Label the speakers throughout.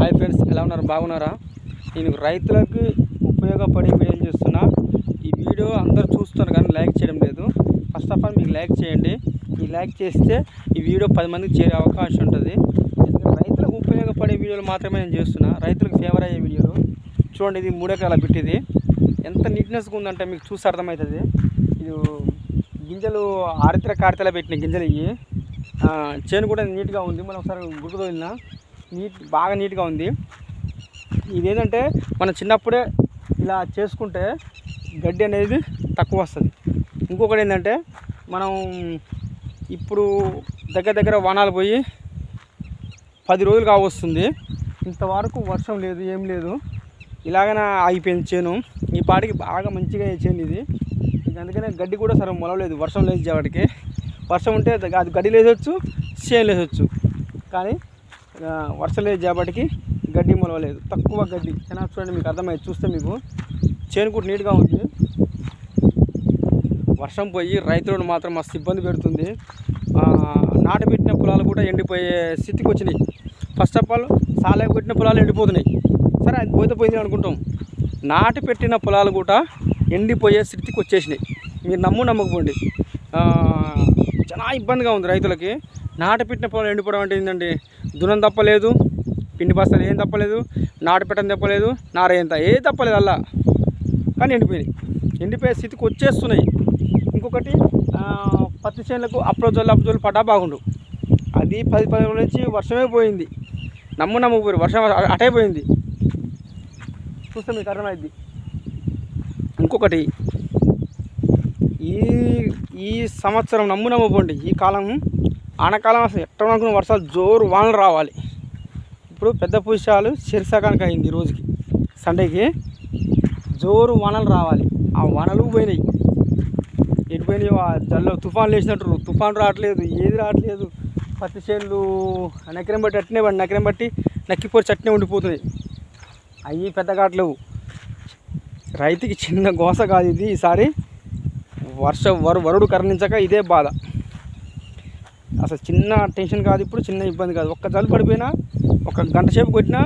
Speaker 1: Hi friends ఎలా ఉన్నారు? బాగున్నారా? నేను రైతులకు ఉపయోగపడే వీడియో చేస్తున్నా. ఈ వీడియో అందరూ చూస్తున్నారు కానీ లైక్ చేయడం లేదు. ఫస్ట్ ఆఫ్ ఆల్ మీకు లైక్ చేయండి. ఈ లైక్ చేస్తే ఈ వీడియో పది మందికి చేరే అవకాశం ఉంటుంది. రైతులకు ఉపయోగపడే వీడియోలు మాత్రమే నేను చేస్తున్నా. రైతులకు ఫేవర్ అయ్యే వీడియోలు. చూడండి ఇది మూడెకరాల బిట్టిది ఎంత నీట్నెస్గా ఉందంటే మీకు చూసి అర్థమవుతుంది. ఇది గింజలు ఆరిత్ర కారితల పెట్టిన గింజలు ఇవి. చేను కూడా నీట్గా ఉంది. మనం ఒకసారి గుర్తు తోలినా నీట్ బాగా నీట్గా ఉంది. ఇదేంటంటే మనం చిన్నప్పుడే ఇలా చేసుకుంటే గడ్డి అనేది తక్కువ వస్తుంది. ఇంకొకటి ఏంటంటే మనం ఇప్పుడు దగ్గర దగ్గర వానాలు పోయి పది రోజులు కావస్తుంది. ఇంతవరకు వర్షం లేదు ఏం లేదు. ఇలాగనే ఆగిపోయింది చేను. ఈ పాటికి బాగా మంచిగా చేను ఇది. అందుకనే గడ్డి కూడా సరే మొలవలేదు వర్షం లేదు వర్షం ఉంటే అది గడ్డి లేసొచ్చు చేను లేసొచ్చు కానీ వర్షలేదు వర్షం లేదు చేపటికి గడ్డి మొలవలేదు. తక్కువ గడ్డి. అయినా చూడండి మీకు అర్థమైంది. చూస్తే మీకు చేను కూడా నీట్గా ఉంది. వర్షం పోయి రైతులను మాత్రం మస్తు ఇబ్బంది పెడుతుంది. నాటు పెట్టిన పొలాలు కూడా ఎండిపోయే స్థితికి వచ్చినాయి. ఫస్ట్ ఆఫ్ ఆల్ సాలకు పెట్టిన పొలాలు ఎండిపోతున్నాయి. సరే అది పోతే పోయింది అనుకుంటాం. నాటు పెట్టిన పొలాలు కూడా ఎండిపోయే స్థితికి వచ్చేసినాయి. మీరు నమ్ము నమ్మకపోండి. చాలా ఇబ్బందిగా ఉంది రైతులకి. నాటు పెట్టిన పొలాలు ఎండిపోవడం అంటే ఏంటంటే దునం తప్పలేదు పిండి బస్తాలు ఏం తప్పలేదు నాటు పెట్టడం తప్పలేదు నారేంత ఏ తప్పలేదు అలా. కానీ ఎండిపోయినాయి. ఎండిపోయే స్థితికి వచ్చేస్తున్నాయి. ఇంకొకటి పత్తి చేనులకు అప్రోజోళ్ళు అప్రోజోళ్ళు పడ్డా బాగుండు. అది పది పది రోజుల నుంచి వర్షమే పోయింది. నమ్ము నమ్మకపోయి వర్షం అటైపోయింది చూస్తే మీకు అర్థమైంది ఇంకొకటి ఈ ఈ సంవత్సరం నమ్ము నమ్మపోండి ఈ కాలం ఆనకాలం అసలు ఎట్ట అనుకున్న వర్షాలు జోరు వానలు రావాలి. ఇప్పుడు పెద్ద పుష్యాలు శరిసకానికి అయింది రోజుకి. సండేకి జోరు వానలు రావాలి. ఆ వానలు పోయినాయి. ఎటు పోయినాయి ఆ జల్లో తుఫాన్లు వేసినట్టు తుఫాన్ రావట్లేదు ఏది రావట్లేదు. పత్తి చేనులు నకిరం బట్టి అట్నే పడి నకిరం బట్టి నక్కిపోయి చట్నే ఉండిపోతుంది అవి పెద్ద కావట్లేవు రైతుకి చిన్న గోస కాదు ఇది. ఈసారి వర్ష వరు వరుడు కరణించక ఇదే బాధ. అసలు చిన్న టెన్షన్ కాదు ఇప్పుడు చిన్న ఇబ్బంది కాదు. ఒక్క జల్లు పడిపోయినా ఒక గంట సేపు కొట్టినా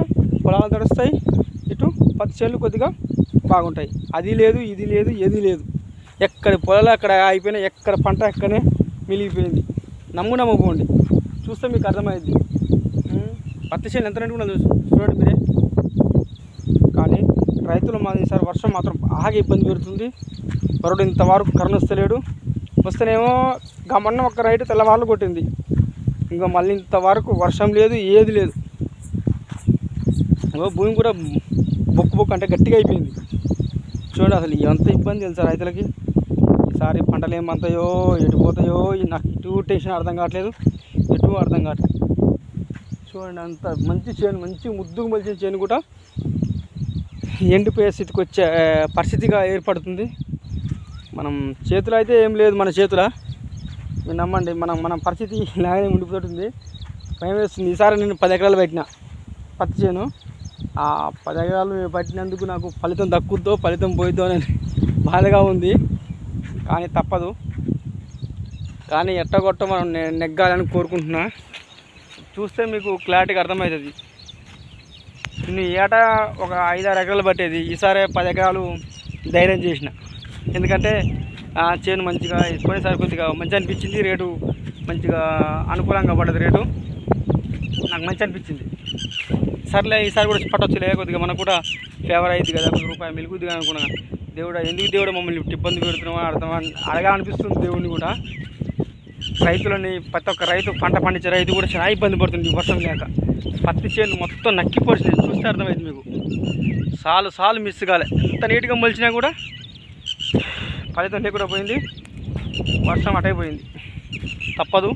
Speaker 1: పొలాలు తడుస్తాయి ఇటు పత్తి చేలు కొద్దిగా బాగుంటాయి. అది లేదు ఇది లేదు ఏది లేదు. ఎక్కడ పొలాలు అక్కడ అయిపోయినా ఎక్కడ పంట ఎక్కడనే మిలిగిపోయింది నమ్ము నమ్మకపోండి చూస్తే మీకు అర్థమైంది పత్తి చేలు ఎంత రెండుకున్నా చూడండి మీరే. కానీ రైతులు మాది ఈసారి వర్షం మాత్రం బాగా ఇబ్బంది పెడుతుంది. వరుడు ఇంతవరకు కరుణ వస్తలేడు వస్తేనేమో గమన్న ఒక రైట్ తెల్లవాళ్ళు కొట్టింది. ఇంకా మళ్ళీ ఇంతవరకు వర్షం లేదు ఏది లేదు. ఇగో భూమి కూడా బొక్కు బొక్కు అంటే గట్టిగా అయిపోయింది. చూడండి అసలు ఎంత ఇబ్బంది తెలుసా రైతులకి? ఈసారి పంటలు ఏమంతాయో ఎటు పోతాయో నాకు ఇటు టెన్షన్ అర్థం కావట్లేదు ఎటు అర్థం కావట్లేదు. చూడండి అంత మంచి చేను మంచి ముద్దుకు మలిచిన చేను కూడా ఎండిపోయే స్థితికి వచ్చే పరిస్థితిగా ఏర్పడుతుంది. మనం చేతులు అయితే ఏం లేదు మన చేతుల. మీరు నమ్మండి మనం మన పరిస్థితి ఇలాగే ఉండిపోతుంది. భయం వేస్తుంది. ఈసారి నేను పది ఎకరాలు పెట్టిన. పత్తి చేను. ఆ పది ఎకరాలు పట్టినందుకు నాకు ఫలితం దక్కుద్దో ఫలితం పోయిద్దో అని బాధగా ఉంది. కానీ తప్పదు. కానీ ఎట్టగొట్ట మనం నేను నెగ్గాలని కోరుకుంటున్నా. చూస్తే మీకు క్లారిటీగా అర్థమవుతుంది. నేను ఏటా ఒక ఐదారు ఎకరాలు పట్టేది. ఈసారి పది ఎకరాలు ధైర్యం చేసిన. ఎందుకంటే ఆ చేను మంచిగా పోయినసారి కొద్దిగా మంచి అనిపించింది రేటు మంచిగా అనుకూలంగా పడ్డది రేటు. నాకు మంచి అనిపించింది. సర్లే ఈసారి కూడా పట్టొచ్చులే కొద్దిగా మనకు కూడా ఫేవర్ అయింది కదా కొద్ది రూపాయి మెలుగుద్ది అనుకున్నా. దేవుడు ఎందుకు దేవుడు మమ్మల్ని ఇబ్బంది పెడుతున్నామో అర్థం అడగా అనిపిస్తుంది దేవుడిని కూడా. రైతులని ప్రతి ఒక్క రైతు పంట పండించే రైతు కూడా చాలా ఇబ్బంది పడుతుంది వర్షం లేక. పత్తి చేను మొత్తం నక్కిపోతుంది చూస్తే అర్థమైంది మీకు. సాలు సాలు మిస్ కాలే. ఎంత నీట్గా మొలిచినా కూడా ఫలితం లేకుండా పోయింది. వర్షం అటైపోయింది తప్పదు.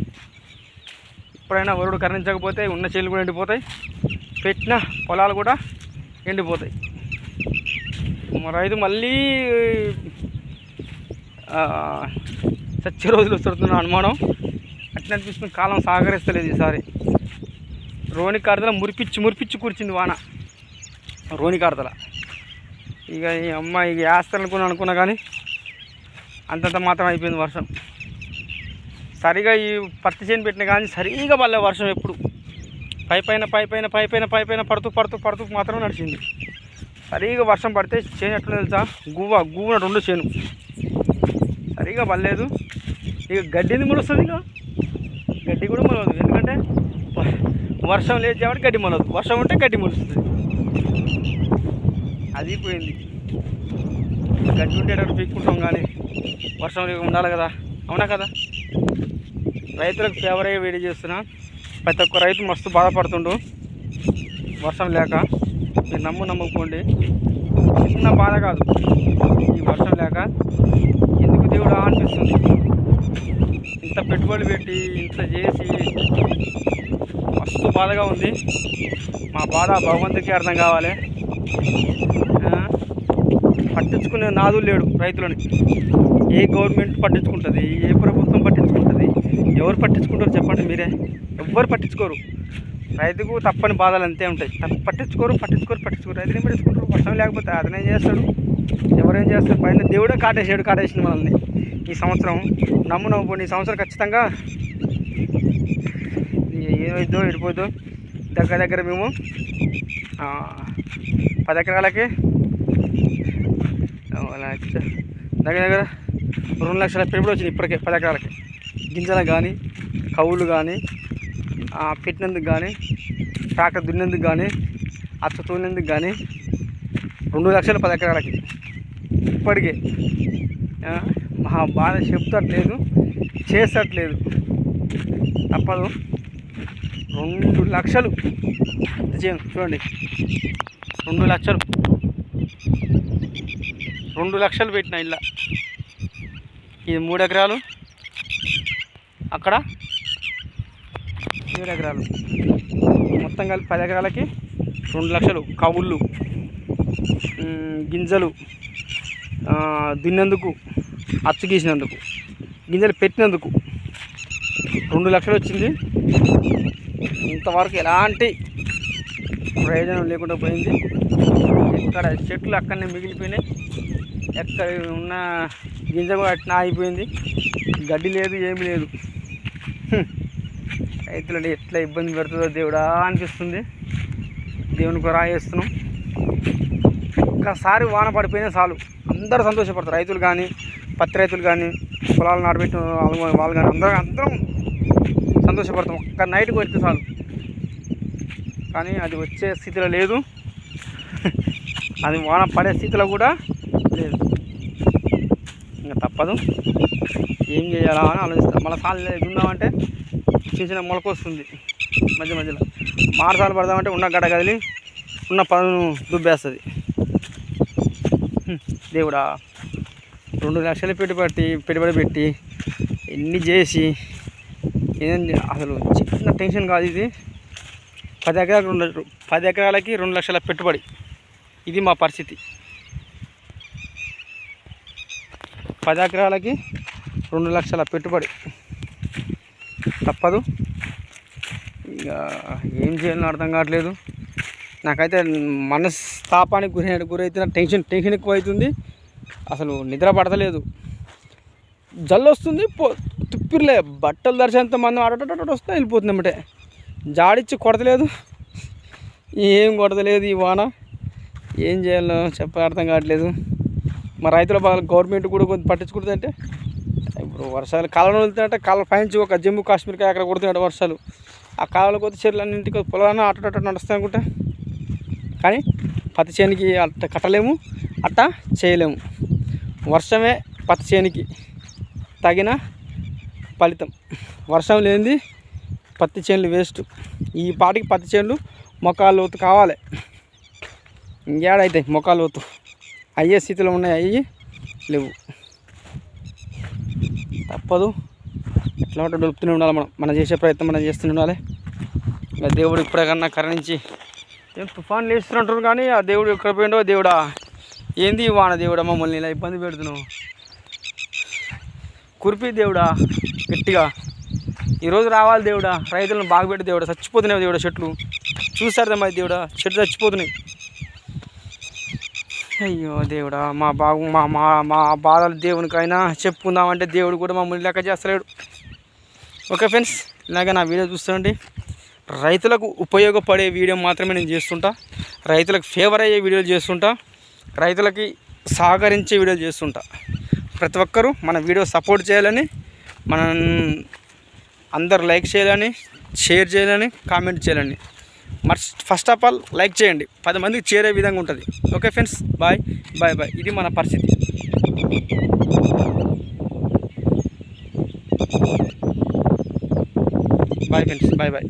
Speaker 1: ఎప్పుడైనా వరుడు కరణించకపోతే ఉన్న చేలు కూడా ఎండిపోతాయి. పెట్టిన పొలాలు కూడా ఎండిపోతాయి. రైతు మళ్ళీ చచ్చే రోజులు వస్తున్న అనుమానం. అట్లా అనిపిస్తుంది. కాలం సహకరిస్తలేదు ఈసారి. రోని కాడతల మురిపిచ్చి మురిపిచ్చి కూర్చింది వాన. రోని కాడతల ఇక ఈ అమ్మాయి ఇక వేస్తారనుకున్నా అనుకున్నా కానీ అంతంత మాత్రం అయిపోయింది వర్షం. సరిగా ఈ పత్తి చేను పెట్టిన కానీ సరిగా పడలే వర్షం ఎప్పుడు. పై పైన పై పైన పై పైన పై పైన పడుతూ పడుతూ పడుతూ మాత్రం నడిచింది. సరిగా వర్షం పడితే చేను ఎట్లా తెలుసా? గువ్వ గువ్వ రెండు చేను. సరిగా పడలేదు. ఇక గడ్డిని మొలుస్తుంది ఇక. గడ్డి కూడా మొలవదు. ఎందుకంటే వర్షం లేదు కాబట్టి గడ్డి మొలవదు. వర్షం ఉంటే గడ్డి మొలుస్తుంది. అది పోయింది. గడ్డి ఉండేటట్టు పీక్కుంటాం కానీ వర్షం ఉండాలి కదా. అవునా కదా? రైతులకు ఫేవర్ అయ్యే వేడి చేస్తున్నా. ప్రతి ఒక్క రైతు మస్తు బాధపడుతుండు. వర్షం లేక. మీరు నమ్ము నమ్మకపోండి చిన్న బాధ కాదు. ఈ వర్షం లేక ఎందుకు దేవుడు అనిపిస్తుంది ఇంత పెట్టుబడి పెట్టి ఇంత చేసి మస్తు బాధగా ఉంది. మా బాధ భగవంతుడికి అర్థం కావాలి. పట్టించుకునే నాదు లేడు రైతులని. ఏ గవర్నమెంట్ పట్టించుకుంటుంది? ఏ ప్రభుత్వం పట్టించుకుంటుంది? ఎవరు పట్టించుకుంటారు చెప్పండి మీరే. ఎవ్వరు పట్టించుకోరు. రైతుకు తప్పని బాధలు అంతే ఉంటాయి. తప్ప- పట్టించుకోరు పట్టించుకోరు పట్టించుకోరు. రైతుని పట్టించుకుంటారు? వర్షం లేకపోతే అతనేం చేస్తాడు? ఎవరేం చేస్తారు? పైన దేవుడే కాటేసాడు కాటేసింది మనల్ని. ఈ సంవత్సరం నమ్ము నవ్వు ఈ సంవత్సరం ఖచ్చితంగా ఏమైద్దో ఎడిపోద్దో దగ్గర దగ్గర మేము పది ఎకరాలకి? దగ్గర దగ్గర రెండు లక్షల పెట్టుబడి వచ్చింది ఇప్పటికే పది ఎకరాలకి. గింజలు కానీ కవులు కానీ పెట్టినందుకు కానీ ట్రాక్టర్ దున్నేందుకు కానీ అచ్చ తోలినందుకు కానీ రెండు లక్షల పది ఎకరాలకి. ఇప్పటికే మహా మా బాధ చెప్తట్లేదు చేసట్లేదు తప్పదు. రెండు లక్షలు. చేయం చూడండి. రెండు లక్షలు. రెండు లక్షలు పెట్టిన ఇల్లా ఇది మూడు ఎకరాలు. అక్కడ ఏడు ఎకరాలు. మొత్తం కలిపి పది ఎకరాలకి రెండు లక్షలు. కవుళ్ళు గింజలు దున్నందుకు అచ్చు గీసినందుకు గింజలు పెట్టినందుకు రెండు లక్షలు వచ్చింది. ఇంతవరకు ఎలాంటి ప్రయోజనం లేకుండా పోయింది. ఇక్కడ చెట్లు అక్కడనే మిగిలిపోయినాయి. ఎక్కడ ఉన్న గింజ కూడా అట్లా ఆగిపోయింది. గడ్డి లేదు ఏమి లేదు. హ్మ్. ఎట్లా ఇబ్బంది పెడుతుందో దేవుడా అనిపిస్తుంది. దేవునికి రాయేస్తున్నాం ఒక్కసారి వాన పడిపోయినా చాలు. అందరూ సంతోషపడతారు. రైతులు కానీ పత్తి రైతులు కానీ పొలాలు నాటబెట్టిన వాళ్ళు వాళ్ళు కానీ అందరూ అందరం సంతోషపడతాం. ఒక్క నైట్కి వస్తే చాలు. కానీ అది వచ్చే స్థితిలో లేదు. అది వాన పడే స్థితిలో కూడా లేదు. ఇంకా తప్పదు. ఏం చేయాలా అని ఆలోచిస్తాం. మళ్ళీ సార్లు దున్నామంటే చిన్న చిన్న మొలక వస్తుంది. మధ్య మధ్యలో. మారసాలు పడదామంటే ఉన్న గడ్డ కదిలి ఉన్న పనులు దుబ్బేస్తుంది. దేవుడా రెండు లక్షలు పెట్టుబడి పెట్టుబడి పెట్టి ఎన్ని చేసి ఏం అసలు చిన్న టెన్షన్ కాదు ఇది. పది ఎకరాలు రెండు పది ఎకరాలకి రెండు లక్షల పెట్టుబడి. ఇది మా పరిస్థితి. పది ఎకరాలకి రెండు లక్షల పెట్టుబడి. తప్పదు. ఇక ఏం చేయాలని అర్థం కావట్లేదు. నాకైతే మనస్తాపానికి గురి గురైతే టెన్షన్ టెన్షన్ ఎక్కువ అవుతుంది అసలు నిద్ర పడతలేదు. జల్లు వస్తుంది పో తుప్పిర్లే. బట్టలు దర్శనంతో మంది అడటట వస్తే వెళ్ళిపోతుంది అన్నమాట జాడిచ్చి కొడతలేదు. ఏం కొడతలేదు ఈ వాన. ఏం చేయాలో చెప్ప అర్థం కావట్లేదు. మా రైతుల బాగా గవర్నమెంట్ కూడా కొంచెం పట్టించుకుంటుందంటే. ఇప్పుడు వర్షాలు కాలంలో వెళ్తున్నట్టే కాలం పైనుంచి ఒక జమ్మూ కాశ్మీర్కి అక్కడ కొడుతున్నాడు వర్షాలు. ఆ కాలంలో కొద్ది చెట్లన్నింటికి పొలాన్ని అటు నడుస్తాయి అనుకుంటా. కానీ పత్తి చేనికి అట్ట కట్టలేము అట్ట చేయలేము. వర్షమే పత్తి చేనికి తగిన ఫలితం. వర్షం లేనిది పత్తి చేనులు వేస్ట్. ఈ పాటికి పత్తి చేనులు మొక్కలు లోతు కావాలి. ఇంకేడైతాయి మొక్కలు లోతు? అయ్యే స్థితిలో ఉన్నాయి. అయ్యి లేవు. తప్పదు. ఎట్లా ఉంటే దొరుకుతూనే ఉండాలి మనం. మనం చేసే ప్రయత్నం మనం చేస్తూనే ఉండాలి. ఇంకా దేవుడు ఇప్పుడే కన్నా కరుణించి ఏం తుఫాన్ లేస్తున్నట్టు కానీ ఆ దేవుడు ఎక్కడ పోయిండో దేవుడా? ఏంది వాన దేవుడా? మమ్మల్ని ఇలా ఇబ్బంది పెడుతున్నావు. కురిపి దేవుడా? గట్టిగా. ఈరోజు రావాలి దేవుడా రైతులను బాగుపెట్టి దేవుడా చచ్చిపోతున్నాయి దేవుడా చెట్లు. చూసారు మా దేవుడా చెట్లు చచ్చిపోతున్నాయి. అయ్యో దేవుడా మా బాగు మా మా మా బాధలు దేవునికైనా చెప్పుకుందామంటే దేవుడు కూడా మమ్మల్ని లెక్క చేస్తలేడు. ఓకే ఫ్రెండ్స్ ఇలాగ నా వీడియో చూస్తుండండి రైతులకు ఉపయోగపడే వీడియో మాత్రమే నేను చేస్తుంటా. రైతులకు ఫేవర్ అయ్యే వీడియోలు చేస్తుంటా. రైతులకి సహకరించే వీడియోలు చేస్తుంటా. ప్రతి ఒక్కరూ మన వీడియో సపోర్ట్ చేయాలని మనం అందరు లైక్ చేయాలని షేర్ చేయాలని కామెంట్ చేయాలని. Must first of all like చేయండి. పది మందికి చేరే విధంగా ఉంటుంది. Okay friends? Bye. Bye bye. ఇది మన పరిస్థితి. Bye friends. Bye bye.